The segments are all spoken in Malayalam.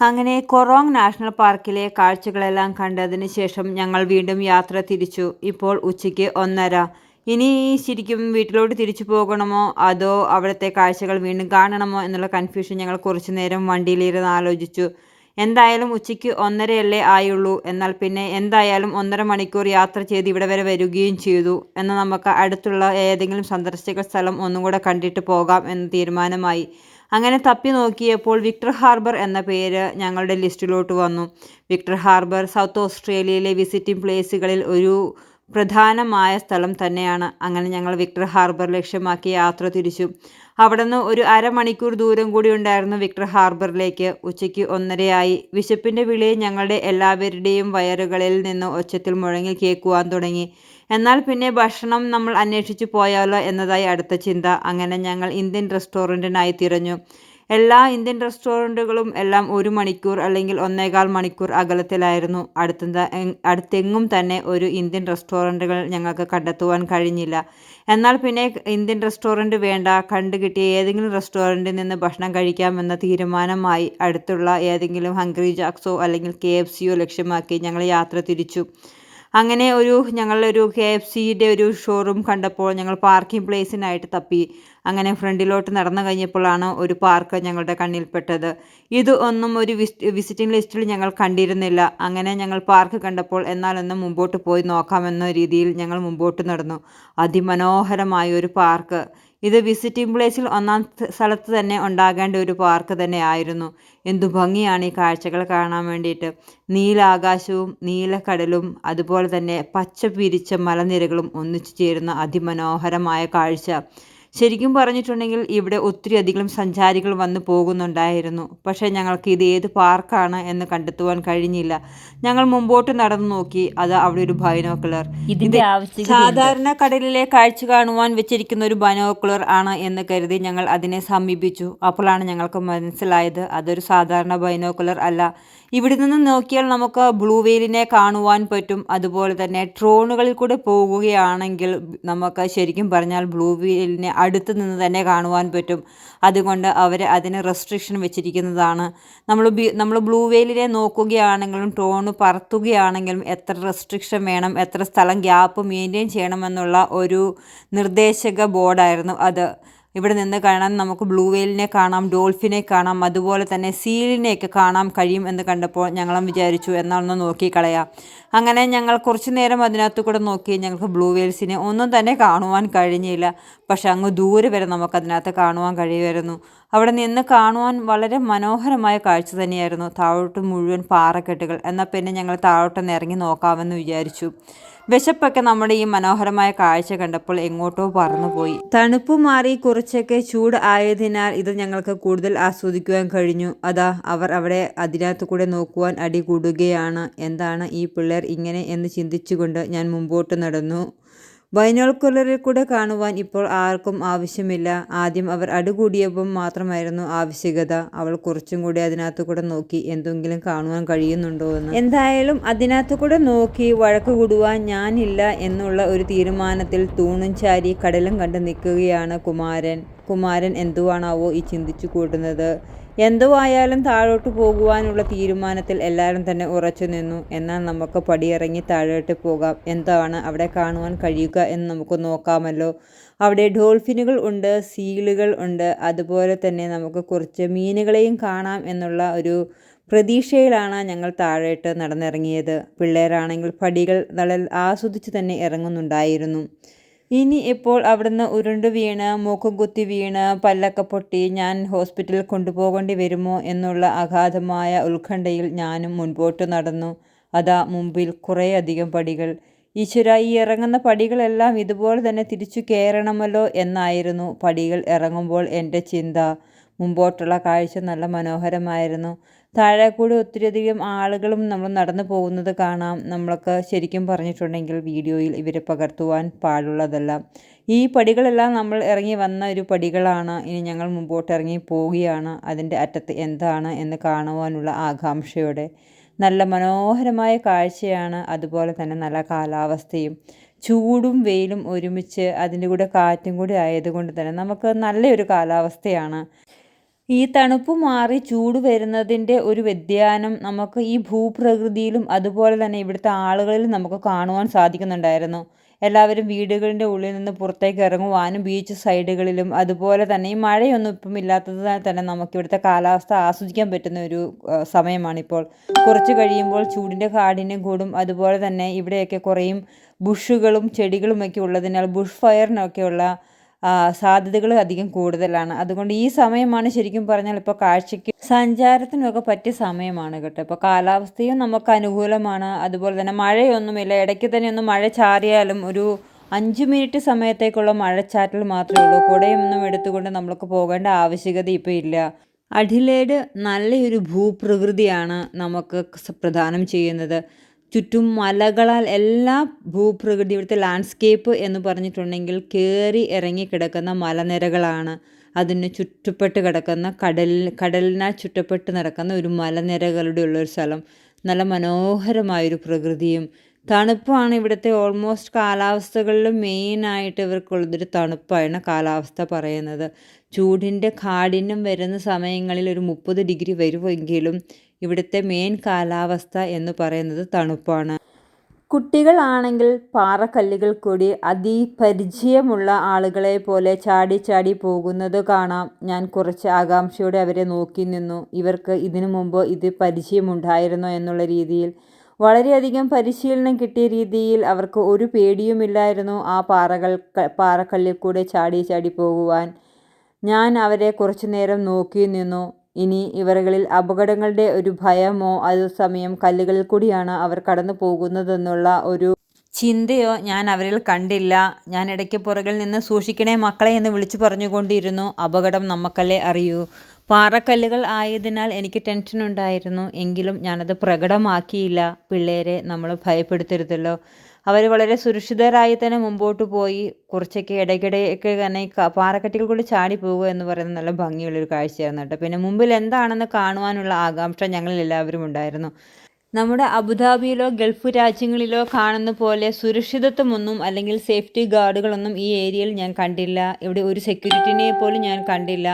അങ്ങനെ കൊറോങ് നാഷണൽ പാർക്കിലെ കാഴ്ചകളെല്ലാം കണ്ടതിന് ശേഷം ഞങ്ങൾ വീണ്ടും യാത്ര തിരിച്ചു. ഇപ്പോൾ ഉച്ചയ്ക്ക് ഒന്നര. ഇനി ശരിക്കും വീട്ടിലോട്ട് തിരിച്ചു പോകണമോ? അതോ അവിടുത്തെ കാഴ്ചകൾ വീണ്ടും കാണണമോ എന്നുള്ള കൺഫ്യൂഷൻ ഞങ്ങൾ കുറച്ചു നേരം വണ്ടിയിലിരുന്ന് ആലോചിച്ചു. എന്തായാലും ഉച്ചയ്ക്ക് ഒന്നരയല്ലേ ആയുള്ളൂ. എന്നാൽ പിന്നെ എന്തായാലും ഒന്നര മണിക്കൂർ യാത്ര ചെയ്ത് ഇവിടെ വരെ വരികയും ചെയ്തു എന്നാൽ നമുക്ക് അടുത്തുള്ള ഏതെങ്കിലും സന്ദർശക സ്ഥലം ഒന്നും കൂടെ കണ്ടിട്ട് പോകാം എന്ന് തീരുമാനമായി. അങ്ങനെ തപ്പി നോക്കിയപ്പോൾ വിക്ടർ ഹാർബർ എന്ന പേര് ഞങ്ങളുടെ ലിസ്റ്റിലോട്ട് വന്നു. വിക്ടർ ഹാർബർ സൗത്ത് ഓസ്ട്രേലിയയിലെ വിസിറ്റിംഗ് പ്ലേസുകളിൽ ഒരു പ്രധാനമായ സ്ഥലം തന്നെയാണ്. അങ്ങനെ ഞങ്ങൾ വിക്ടർ ഹാർബർ ലക്ഷ്യമാക്കി യാത്ര തിരിച്ചു. അവിടെ നിന്ന് ഒരു അരമണിക്കൂർ ദൂരം കൂടി ഉണ്ടായിരുന്നു വിക്ടർ ഹാർബറിലേക്ക്. ഉച്ചയ്ക്ക് ഒന്നരയായി. വിശപ്പിന്റെ വിളി ഞങ്ങളുടെ എല്ലാവരുടെയും വയറുകളിൽ നിന്ന് ഒച്ചത്തിൽ മുഴങ്ങി കേൾക്കുവാൻ തുടങ്ങി. എന്നാൽ പിന്നെ ഭക്ഷണം നമ്മൾ അന്വേഷിച്ചു പോയാലോ എന്നതായി അടുത്ത ചിന്ത. അങ്ങനെ ഞങ്ങൾ ഇന്ത്യൻ റെസ്റ്റോറന്റിനായി തിരഞ്ഞു. എല്ലാ ഇന്ത്യൻ റെസ്റ്റോറന്റുകളും എല്ലാം ഒരു മണിക്കൂർ അല്ലെങ്കിൽ ഒന്നേകാൽ മണിക്കൂർ അകലത്തിലായിരുന്നു. അടുത്ത അടുത്തെങ്ങും തന്നെ ഒരു ഇന്ത്യൻ റെസ്റ്റോറന്റുകൾ ഞങ്ങൾക്ക് കണ്ടെത്തുവാൻ കഴിഞ്ഞില്ല. എന്നാൽ പിന്നെ ഇന്ത്യൻ റെസ്റ്റോറന്റ് വേണ്ട കണ്ടുകിട്ടിയ ഏതെങ്കിലും റെസ്റ്റോറന്റിൽ നിന്ന് ഭക്ഷണം കഴിക്കാമെന്ന തീരുമാനമായി അടുത്തുള്ള ഏതെങ്കിലും ഹംഗ്രി ജാക്സോ അല്ലെങ്കിൽ കെ എഫ് സിയോ ലക്ഷ്യമാക്കി ഞങ്ങൾ യാത്ര തിരിച്ചു. അങ്ങനെ ഒരു ഞങ്ങളൊരു കെ എഫ് സിയുടെ ഒരു ഷോറൂം കണ്ടപ്പോൾ ഞങ്ങൾ പാർക്കിംഗ് പ്ലേസിനായിട്ട് തപ്പി. അങ്ങനെ ഫ്രണ്ടിലോട്ട് നടന്നു കഴിഞ്ഞപ്പോഴാണ് ഒരു പാർക്ക് ഞങ്ങളുടെ കണ്ണിൽപ്പെട്ടത്. ഇത് ഒന്നും ഒരു വിസിറ്റിംഗ് ലിസ്റ്റിൽ ഞങ്ങൾ കണ്ടിരുന്നില്ല. അങ്ങനെ ഞങ്ങൾ പാർക്ക് കണ്ടപ്പോൾ എന്നാലൊന്ന് മുമ്പോട്ട് പോയി നോക്കാമെന്ന രീതിയിൽ ഞങ്ങൾ മുമ്പോട്ട് നടന്നു. അതിമനോഹരമായ ഒരു പാർക്ക് ഇത് വിസിറ്റിംഗ് പ്ലേസിൽ ഒന്നാം സ്ഥലത്ത് തന്നെ ഉണ്ടാകേണ്ട ഒരു പാർക്ക് തന്നെ ആയിരുന്നു. എന്തു ഭംഗിയാണ് ഈ കാഴ്ചകൾ കാണാൻ വേണ്ടിയിട്ട്. നീലാകാശവും നീലക്കടലും അതുപോലെ തന്നെ പച്ച പിരിച്ച മലനിരകളും ഒന്നിച്ചു ചേരുന്ന അതിമനോഹരമായ കാഴ്ച. ശരിക്കും പറഞ്ഞിട്ടുണ്ടെങ്കിൽ ഇവിടെ ഒത്തിരി അധികം സഞ്ചാരികൾ വന്നു പോകുന്നുണ്ടായിരുന്നു. പക്ഷേ ഞങ്ങൾക്ക് ഇത് ഏത് പാർക്കാണ് എന്ന് കണ്ടെത്തുവാൻ കഴിഞ്ഞില്ല. ഞങ്ങൾ മുമ്പോട്ട് നടന്നു നോക്കി. അത് അവിടെ ഒരു ബൈനോക്കുലർ. ഇതിന്റെ സാധാരണ കടലിലെ കാഴ്ച കാണുവാൻ വെച്ചിരിക്കുന്ന ഒരു ബൈനോക്കുലർ ആണ് എന്ന് കരുതി ഞങ്ങൾ അതിനെ സമീപിച്ചു. അപ്പോഴാണ് ഞങ്ങൾക്ക് മനസ്സിലായത് അതൊരു സാധാരണ ബൈനോക്കുലർ അല്ല. ഇവിടെ നിന്ന് നോക്കിയാൽ നമുക്ക് ബ്ലൂ വെയിലിനെ കാണുവാൻ പറ്റും. അതുപോലെ തന്നെ ട്രോണുകളിൽ കൂടെ പോകുകയാണെങ്കിൽ നമുക്ക് ശരിക്കും പറഞ്ഞാൽ ബ്ലൂ വെയിലിനെ അടുത്ത് നിന്ന് തന്നെ കാണുവാൻ പറ്റും. അതുകൊണ്ട് അവർ അതിന് റെസ്ട്രിക്ഷൻ വെച്ചിരിക്കുന്നതാണ്. നമ്മൾ നമ്മൾ ബ്ലൂ വെയിലിനെ നോക്കുകയാണെങ്കിലും ടോണ് പറത്തുകയാണെങ്കിലും എത്ര റെസ്ട്രിക്ഷൻ വേണം എത്ര സ്ഥലം ഗ്യാപ്പ് മെയിന്റെയിൻ ചെയ്യണമെന്നുള്ള ഒരു നിർദ്ദേശക ബോർഡായിരുന്നു അത്. ഇവിടെ നിന്ന് കാണാൻ നമുക്ക് ബ്ലൂ വെയിലിനെ കാണാം ഡോൾഫിനെ കാണാം അതുപോലെ തന്നെ സീലിനെയൊക്കെ കാണാം കഴിയും എന്ന് കണ്ടപ്പോൾ ഞങ്ങളും വിചാരിച്ചു നോക്കി നോക്കിക്കളയാം അങ്ങനെ ഞങ്ങൾ കുറച്ചു നേരം അതിനകത്ത് കൂടെ നോക്കി ഞങ്ങൾക്ക് ബ്ലൂ വെയിൽസിനെ ഒന്നും തന്നെ കാണുവാൻ കഴിഞ്ഞില്ല. പക്ഷെ അങ്ങ് ദൂരെ വരെ നമുക്ക് നമുക്കതിനകത്ത് കാണുവാൻ കഴിയുമായിരുന്നു. അവിടെ നിന്ന് കാണുവാൻ വളരെ മനോഹരമായ കാഴ്ച തന്നെയായിരുന്നു താഴോട്ട് മുഴുവൻ പാറക്കെട്ടുകൾ. എന്നാൽ പിന്നെ ഞങ്ങൾ താഴോട്ടൊന്ന് ഇറങ്ങി നോക്കാമെന്ന് വിചാരിച്ചു. വിശപ്പൊക്കെ നമ്മുടെ ഈ മനോഹരമായ കാഴ്ച കണ്ടപ്പോൾ എങ്ങോട്ടോ പറന്നുപോയി. തണുപ്പ് മാറി കുറച്ചൊക്കെ ചൂട് ആയതിനാൽ ഇത് ഞങ്ങൾക്ക് കൂടുതൽ ആസ്വദിക്കുവാൻ കഴിഞ്ഞു. അതാ അവർ അവിടെ അതിനകത്ത് കൂടെ നോക്കുവാൻ അടി കൂടുകയാണ്. എന്താണ് ഈ പിള്ളേർ ഇങ്ങനെ എന്ന് ചിന്തിച്ചുകൊണ്ട് ഞാൻ മുമ്പോട്ട് നടന്നു. ബൈനോക്കുലറിൽ കൂടെ കാണുവാൻ ഇപ്പോൾ ആർക്കും ആവശ്യമില്ല. ആദ്യം അവർ അടുകൂടിയപ്പം മാത്രമായിരുന്നു ആവശ്യകത. അവൾ കുറച്ചും കൂടി അതിനകത്ത് കൂടെ നോക്കി എന്തെങ്കിലും കാണുവാൻ കഴിയുന്നുണ്ടോ എന്ന്. എന്തായാലും അതിനകത്ത് കൂടെ നോക്കി വഴക്ക് കൂടുവാൻ ഞാനില്ല എന്നുള്ള ഒരു തീരുമാനത്തിൽ തൂണും ചാരി കടലും കണ്ട് നിൽക്കുകയാണ് കുമാരൻ. കുമാരൻ എന്തുവാണാവോ ഈ ചിന്തിച്ചു കൂട്ടുന്നത്. എന്തോ ആയാലും താഴോട്ട് പോകുവാനുള്ള തീരുമാനത്തിൽ എല്ലാവരും തന്നെ ഉറച്ചു നിന്നു. എന്നാൽ നമുക്ക് പടിയിറങ്ങി താഴോട്ട് പോകാം. എന്താണ് അവിടെ കാണുവാൻ കഴിയുക എന്ന് നമുക്ക് നോക്കാമല്ലോ. അവിടെ ഡോൾഫിനുകൾ ഉണ്ട് സീലുകൾ ഉണ്ട്. അതുപോലെ തന്നെ നമുക്ക് കുറച്ച് മീനുകളെയും കാണാം എന്നുള്ള ഒരു പ്രതീക്ഷയിലാണ് ഞങ്ങൾ താഴോട്ട് നടന്നിറങ്ങിയത്. പിള്ളേരാണെങ്കിൽ പടികൾ നല്ല ആസ്വദിച്ച് തന്നെ ഇറങ്ങുന്നുണ്ടായിരുന്നു. ഇനി ഇപ്പോൾ അവിടുന്ന് ഉരുണ്ടു വീണ് മൂക്കും കുത്തി വീണ് പല്ലൊക്കെ പൊട്ടി ഞാൻ ഹോസ്പിറ്റലിൽ കൊണ്ടുപോകേണ്ടി വരുമോ എന്നുള്ള അഗാധമായ ഉത്കണ്ഠയിൽ ഞാനും മുൻപോട്ട് നടന്നു. അതാ മുമ്പിൽ കുറേയധികം പടികൾ. ഈശ്വര ഈ ഇറങ്ങുന്ന പടികളെല്ലാം ഇതുപോലെ തന്നെ തിരിച്ചു കയറണമല്ലോ എന്നായിരുന്നു പടികൾ ഇറങ്ങുമ്പോൾ എന്റെ ചിന്ത. മുമ്പോട്ടുള്ള കാഴ്ച നല്ല മനോഹരമായിരുന്നു. താഴെ കൂടി ഒത്തിരിയധികം ആളുകളും നമ്മൾ നടന്നു പോകുന്നത് കാണാം. നമ്മളൊക്കെ ശരിക്കും പറഞ്ഞിട്ടുണ്ടെങ്കിൽ വീഡിയോയിൽ ഇവരെ പകർത്തുവാൻ പാടുള്ളതല്ല. ഈ പടികളെല്ലാം നമ്മൾ ഇറങ്ങി വന്ന ഒരു പടികളാണ്. ഇനി ഞങ്ങൾ മുമ്പോട്ട് ഇറങ്ങി പോവുകയാണ്. അതിന്റെ അറ്റത്ത് എന്താണ് എന്ന് കാണുവാനുള്ള ആകാംക്ഷയോടെ. നല്ല മനോഹരമായ കാഴ്ചയാണ്. അതുപോലെ തന്നെ നല്ല കാലാവസ്ഥയും ചൂടും വെയിലും ഒരുമിച്ച് അതിന്റെ കൂടെ കാറ്റും കൂടി ആയതുകൊണ്ട് തന്നെ നമുക്ക് നല്ലൊരു കാലാവസ്ഥയാണ്. ഈ തണുപ്പ് മാറി ചൂട് വരുന്നതിന്റെ ഒരു വ്യതിയാനം നമുക്ക് ഈ ഭൂപ്രകൃതിയിലും അതുപോലെ തന്നെ ഇവിടുത്തെ ആളുകളിലും നമുക്ക് കാണുവാൻ സാധിക്കുന്നുണ്ടായിരുന്നു. എല്ലാവരും വീടുകളിന്റെ ഉള്ളിൽ നിന്ന് പുറത്തേക്ക് ഇറങ്ങുവാനും ബീച്ച് സൈഡുകളിലും അതുപോലെ തന്നെ ഈ മഴയൊന്നും ഇപ്പം ഇല്ലാത്തതിനാൽ തന്നെ നമുക്ക് ഇവിടുത്തെ കാലാവസ്ഥ ആസ്വദിക്കാൻ പറ്റുന്ന ഒരു സമയമാണിപ്പോൾ. കുറച്ച് കഴിയുമ്പോൾ ചൂടിന്റെ കാഠിന്യം കൂടും. അതുപോലെ തന്നെ ഇവിടെയൊക്കെ കുറേയും ബുഷുകളും ചെടികളുമൊക്കെ ഉള്ളതിനാൽ ബുഷ് ഫയറിനൊക്കെയുള്ള സാധ്യതകൾ അധികം കൂടുതലാണ്. അതുകൊണ്ട് ഈ സമയമാണ് ശരിക്കും പറഞ്ഞാൽ ഇപ്പോൾ കാഴ്ചയ്ക്ക് സഞ്ചാരത്തിനൊക്കെ പറ്റിയ സമയമാണ് കേട്ടോ. ഇപ്പോൾ കാലാവസ്ഥയും നമുക്ക് അനുകൂലമാണ്. അതുപോലെ തന്നെ മഴയൊന്നുമില്ല. ഇടയ്ക്ക് തന്നെ ഒന്ന് മഴ ചാറിയാലും ഒരു അഞ്ച് മിനിറ്റ് സമയത്തേക്കുള്ള മഴച്ചാറ്റൽ മാത്രമേ ഉള്ളൂ. കുടയൊന്നും എടുത്തുകൊണ്ട് നമ്മൾക്ക് പോകേണ്ട ആവശ്യകത ഇപ്പോൾ ഇല്ല. അഡിലേഡ് നല്ലൊരു ഭൂപ്രകൃതിയാണ് നമുക്ക് പ്രധാനം ചെയ്യുന്നത്. ചുറ്റും മലകളാൽ എല്ലാ ഭൂപ്രകൃതി ഇവിടുത്തെ ലാൻഡ്സ്കേപ്പ് എന്ന് പറഞ്ഞിട്ടുണ്ടെങ്കിൽ കയറി ഇറങ്ങി കിടക്കുന്ന മലനിരകളാണ്. അതിന് ചുറ്റപ്പെട്ട് കിടക്കുന്ന കടൽ കടലിനാൽ ചുറ്റപ്പെട്ട് നടക്കുന്ന ഒരു മലനിരകളുടെ ഉള്ളൊരു സ്ഥലം. നല്ല മനോഹരമായൊരു പ്രകൃതിയും. തണുപ്പാണ് ഇവിടുത്തെ ഓൾമോസ്റ്റ് കാലാവസ്ഥകളിലും മെയിനായിട്ട് ഇവർക്കുള്ളതൊരു തണുപ്പാണ് കാലാവസ്ഥ പറയുന്നത്. ചൂടിന്റെ കാഠിന്യം വരുന്ന സമയങ്ങളിൽ ഒരു മുപ്പത് ഡിഗ്രി വരുമെങ്കിലും ഇവിടുത്തെ മെയിൻ കാലാവസ്ഥ എന്ന് പറയുന്നത് തണുപ്പാണ്. കുട്ടികളാണെങ്കിൽ പാറക്കല്ലുകൾ കൂടി അതിപരിചയമുള്ള ആളുകളെ പോലെ ചാടി ചാടി പോകുന്നത് കാണാം. ഞാൻ കുറച്ച് ആകാംക്ഷയോടെ അവരെ നോക്കി നിന്നു. ഇവർക്ക് ഇതിനു മുമ്പ് ഇത് പരിചയമുണ്ടായിരുന്നോ എന്നുള്ള രീതിയിൽ. വളരെയധികം പരിശീലനം കിട്ടിയ രീതിയിൽ അവർക്ക് ഒരു പേടിയുമില്ലായിരുന്നു ആ പാറകൾ പാറക്കല്ലിൽ കൂടെ ചാടി ചാടി പോകുവാൻ. ഞാൻ അവരെ കുറച്ചു നേരം നോക്കി നിന്നു. ഇനി ഇവരുകളിൽ അപകടങ്ങളുടെ ഒരു ഭയമോ അതേസമയം കല്ലുകളിൽ കൂടിയാണ് അവർ കടന്നു പോകുന്നതെന്നുള്ള ഒരു ചിന്തയോ ഞാൻ അവരിൽ കണ്ടില്ല. ഞാൻ ഇടയ്ക്ക് പുറകിൽ നിന്ന് സൂക്ഷിക്കണേ മക്കളെ എന്ന് വിളിച്ചു പറഞ്ഞുകൊണ്ടിരുന്നു. അപകടം നമുക്കല്ലേ അറിയൂ. പാറക്കല്ലുകൾ ആയതിനാൽ എനിക്ക് ടെൻഷൻ ഉണ്ടായിരുന്നു. എങ്കിലും ഞാനത് പ്രകടമാക്കിയില്ല. പിള്ളേരെ നമ്മൾ ഭയപ്പെടുത്തരുതല്ലോ. അവർ വളരെ സുരക്ഷിതരായി തന്നെ മുമ്പോട്ട് പോയി കുറച്ചൊക്കെ ഇടയ്ക്കിടെയൊക്കെ തന്നെ പാറക്കെട്ടികൾ കൂടി ചാടി പോകുക എന്ന് പറയുന്നത് നല്ല ഭംഗിയുള്ളൊരു കാഴ്ചയായിരുന്നു കേട്ടോ. പിന്നെ മുമ്പിൽ എന്താണെന്ന് കാണുവാനുള്ള ആകാംക്ഷ ഞങ്ങളിൽ എല്ലാവരും ഉണ്ടായിരുന്നു. നമ്മുടെ അബുദാബിയിലോ ഗൾഫ് രാജ്യങ്ങളിലോ കാണുന്ന പോലെ സുരക്ഷിതത്വമൊന്നും അല്ലെങ്കിൽ സേഫ്റ്റി ഗാർഡുകളൊന്നും ഈ ഏരിയയിൽ ഞാൻ കണ്ടില്ല. ഇവിടെ ഒരു സെക്യൂരിറ്റിനെ പോലും ഞാൻ കണ്ടില്ല.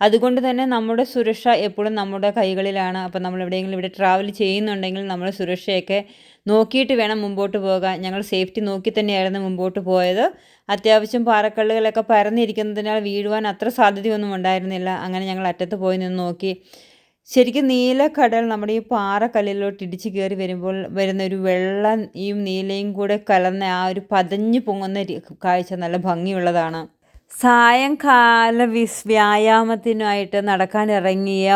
അതുകൊണ്ട് തന്നെ നമ്മുടെ സുരക്ഷ എപ്പോഴും നമ്മുടെ കൈകളിലാണ്. അപ്പോൾ നമ്മൾ എവിടെയെങ്കിലും ഇവിടെ ട്രാവൽ ചെയ്യുന്നുണ്ടെങ്കിൽ നമ്മൾ സുരക്ഷയൊക്കെ നോക്കിയിട്ട് വേണം മുമ്പോട്ട് പോകാൻ. ഞങ്ങൾ സേഫ്റ്റി നോക്കി തന്നെയായിരുന്നു മുമ്പോട്ട് പോയത്. അത്യാവശ്യം പാറക്കല്ലുകളൊക്കെ പരന്നിരിക്കുന്നതിനാൽ വീഴുവാൻ അത്ര സാധ്യതയൊന്നും ഉണ്ടായിരുന്നില്ല. അങ്ങനെ ഞങ്ങൾ അറ്റത്ത് പോയി നിന്ന് നോക്കി. ശരിക്കും നീലക്കടൽ നമ്മുടെ ഈ പാറക്കല്ലിലോട്ട് ഇടിച്ച് കയറി വരുമ്പോൾ വരുന്ന ഒരു ഈ നീലയും കൂടെ കലർന്ന ആ ഒരു പതഞ്ഞു പൊങ്ങുന്ന കാഴ്ച നല്ല ഭംഗിയുള്ളതാണ്. സായങ്കാല വിസ് വ്യായാമത്തിനായിട്ട് നടക്കാൻ ഇറങ്ങിയ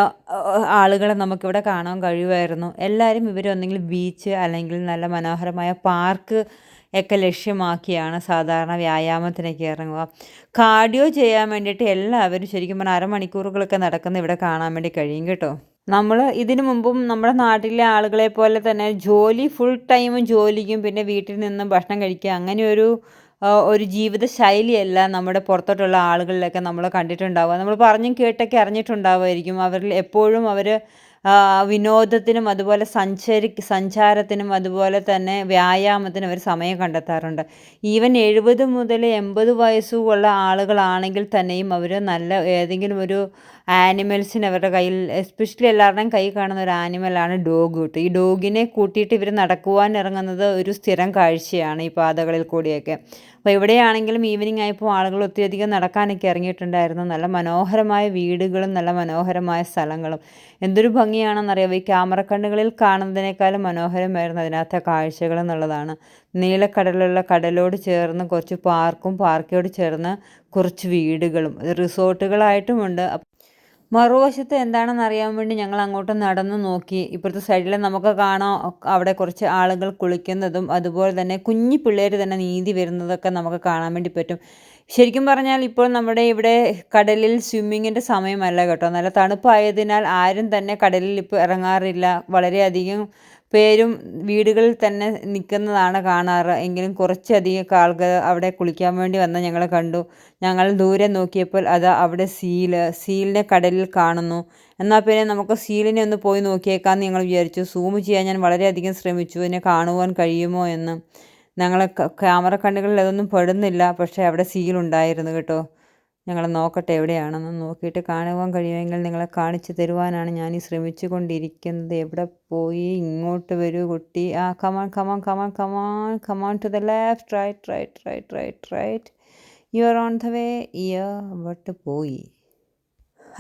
ആളുകളെ നമുക്കിവിടെ കാണാൻ കഴിയുമായിരുന്നു. എല്ലാവരും ഇവരൊന്നെങ്കിൽ ബീച്ച് അല്ലെങ്കിൽ നല്ല മനോഹരമായ പാർക്ക് ഒക്കെ ലക്ഷ്യമാക്കിയാണ് സാധാരണ വ്യായാമത്തിനൊക്കെ ഇറങ്ങുക. കാർഡിയോ ചെയ്യാൻ വേണ്ടിയിട്ട് എല്ലാവരും ശരിക്കും പറഞ്ഞാൽ അരമണിക്കൂറുകളൊക്കെ നടക്കുന്ന ഇവിടെ കാണാൻ വേണ്ടി കഴിയും കേട്ടോ. നമ്മൾ ഇതിനു മുമ്പും നമ്മുടെ നാട്ടിലെ ആളുകളെ പോലെ തന്നെ ജോലി ഫുൾ ടൈമും ജോലിക്കും പിന്നെ വീട്ടിൽ നിന്നും ഭക്ഷണം കഴിക്കുക അങ്ങനെ ഒരു ഒരു ജീവിത ശൈലിയല്ല നമ്മുടെ പുറത്തോട്ടുള്ള ആളുകളിലൊക്കെ നമ്മൾ കണ്ടിട്ടുണ്ടാവുക. നമ്മൾ പറഞ്ഞും കേട്ടൊക്കെ അറിഞ്ഞിട്ടുണ്ടാവുമായിരിക്കും. അവരിൽ എപ്പോഴും അവർ വിനോദത്തിനും അതുപോലെ സഞ്ചരി സഞ്ചാരത്തിനും അതുപോലെ തന്നെ വ്യായാമത്തിനും അവർ സമയം കണ്ടെത്താറുണ്ട്. ഈവൻ എഴുപത് മുതൽ എൺപത് വയസ്സുള്ള ആളുകളാണെങ്കിൽ തന്നെയും അവർ നല്ല ഏതെങ്കിലും ഒരു ആനിമൽസിന് അവരുടെ കയ്യിൽ എസ്പെഷ്യലി എല്ലാവരുടെയും കൈ കാണുന്ന ഒരു ആനിമലാണ് ഡോഗ് ഈ ഡോഗിനെ കൂട്ടിയിട്ട് ഇവർ നടക്കുവാൻ ഇറങ്ങുന്നത് ഒരു സ്ഥിരം കാഴ്ചയാണ് ഈ പാതകളിൽ കൂടിയൊക്കെ. അപ്പോൾ ഇവിടെയാണെങ്കിലും ഈവനിങ് ആയപ്പോൾ ആളുകൾ ഒത്തിരിയധികം നടക്കാനൊക്കെ ഇറങ്ങിയിട്ടുണ്ടായിരുന്നു. നല്ല മനോഹരമായ വീടുകളും നല്ല മനോഹരമായ സ്ഥലങ്ങളും. എന്തൊരു ഭംഗിയാണെന്നറിയാം ഈ ക്യാമറ കണ്ണുകളിൽ കാണുന്നതിനേക്കാളും മനോഹരമായിരുന്നു അതിനകത്തെ കാഴ്ചകൾ എന്നുള്ളതാണ്. നീലക്കടലുള്ള കടലോട് ചേർന്ന് കുറച്ച് പാർക്കും പാർക്കോട് ചേർന്ന് കുറച്ച് വീടുകളും റിസോർട്ടുകളായിട്ടുമുണ്ട്. മറുവശത്ത് എന്താണെന്ന് അറിയാൻ വേണ്ടി ഞങ്ങൾ അങ്ങോട്ട് നടന്നു നോക്കി. ഇപ്പുറത്തെ സൈഡിൽ നമുക്ക് കാണാം അവിടെ കുറച്ച് ആളുകൾ കുളിക്കുന്നതും അതുപോലെ തന്നെ കുഞ്ഞു പിള്ളേർ തന്നെ നീന്തി വരുന്നതൊക്കെ നമുക്ക് കാണാൻ വേണ്ടി പറ്റും. ശരിക്കും പറഞ്ഞാൽ ഇപ്പോൾ നമ്മുടെ ഇവിടെ കടലിൽ സ്വിമ്മിങ്ങിന്റെ സമയമല്ല കേട്ടോ. നല്ല തണുപ്പായതിനാൽ ആരും തന്നെ കടലിൽ ഇപ്പോൾ ഇറങ്ങാറില്ല. വളരെയധികം പേരും വീടുകളിൽ തന്നെ നിൽക്കുന്നതാണ് കാണാറ്. എങ്കിലും കുറച്ചധികം ആൾക്കാർ അവിടെ കുളിക്കാൻ വേണ്ടി വന്ന ഞങ്ങൾ കണ്ടു. ഞങ്ങൾ ദൂരെ നോക്കിയപ്പോൾ അത് അവിടെ സീൽ. സീലിനെ കടലിൽ കാണുന്നു. എന്നാൽ പിന്നെ നമുക്ക് സീലിനെ ഒന്ന് പോയി നോക്കിയേക്കാമെന്ന് ഞങ്ങൾ വിചാരിച്ചു. സൂം ചെയ്യാൻ ഞാൻ വളരെയധികം ശ്രമിച്ചു. ഇതിനെ കാണുവാൻ കഴിയുമോ എന്ന്. ഞങ്ങൾ ക്യാമറ കണ്ണുകളിൽ അതൊന്നും പെടുന്നില്ല. പക്ഷേ അവിടെ സീലുണ്ടായിരുന്നു കേട്ടോ. ഞങ്ങൾ നോക്കട്ടെ എവിടെയാണെന്ന് നോക്കിയിട്ട് കാണുവാൻ കഴിയുമെങ്കിൽ നിങ്ങളെ കാണിച്ചു തരുവാനാണ് ഞാൻ ഈ ശ്രമിച്ചു കൊണ്ടിരിക്കുന്നത് എവിടെ പോയി? ഇങ്ങോട്ട് വരൂ കുട്ടി. ആ come on come on come on come on come on to the left right right right right right you are on the way here but പോയി.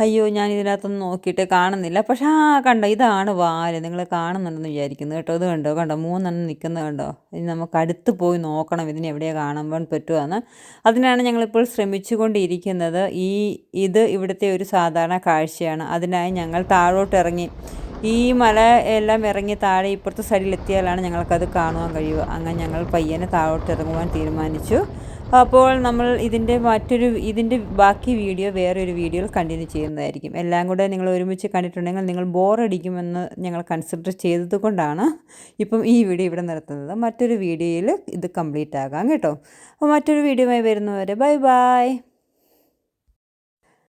അയ്യോ ഞാൻ ഇതിനകത്തൊന്നും നോക്കിയിട്ട് കാണുന്നില്ല. പക്ഷെ ആ കണ്ടോ ഇതാണ് വാൽ. നിങ്ങൾ കാണുന്നുണ്ടെന്ന് വിചാരിക്കുന്നു കേട്ടോ. ഇത് കണ്ടോ കണ്ടോ മൂന്നെണ്ണം നിൽക്കുന്നത് കണ്ടോ? ഇനി നമുക്ക് അടുത്ത് പോയി നോക്കണം ഇതിനെ എവിടെയാണ് കാണുമ്പോൾ പറ്റുമെന്ന് അതിനാണ് ഞങ്ങളിപ്പോൾ ശ്രമിച്ചുകൊണ്ടിരിക്കുന്നത്. ഈ ഇത് ഇവിടുത്തെ ഒരു സാധാരണ കാഴ്ചയാണ്. അതിനായി ഞങ്ങൾ താഴോട്ട് ഇറങ്ങി. ഈ മല എല്ലാം ഇറങ്ങി താഴെ ഇപ്പുറത്തെ സൈഡിൽ എത്തിയാലാണ് ഞങ്ങൾക്കത് കാണുവാൻ കഴിയുക. അങ്ങനെ ഞങ്ങൾ പയ്യനെ താഴോട്ട് ഇറങ്ങുവാൻ തീരുമാനിച്ചു. അപ്പോൾ നമ്മൾ ഇതിന്റെ മറ്റൊരു ഇതിന്റെ ബാക്കി വീഡിയോ വേറൊരു വീഡിയോയിൽ കണ്ടിന്യൂ ചെയ്യുന്നതായിരിക്കും. എല്ലാം കൂടെ നിങ്ങൾ ഒരുമിച്ച് കണ്ടിട്ടുണ്ടെങ്കിൽ നിങ്ങൾ ബോറടിക്കുമെന്ന് ഞങ്ങൾ കൺസിഡർ ചെയ്തതുകൊണ്ടാണ് ഇപ്പം ഈ വീഡിയോ ഇവിടെ നിർത്തുന്നത്. മറ്റൊരു വീഡിയോയിൽ ഇത് കംപ്ലീറ്റ് ആകാം കേട്ടോ. അപ്പോൾ മറ്റൊരു വീഡിയോയുമായി വരുന്നവരെ ബൈ ബൈ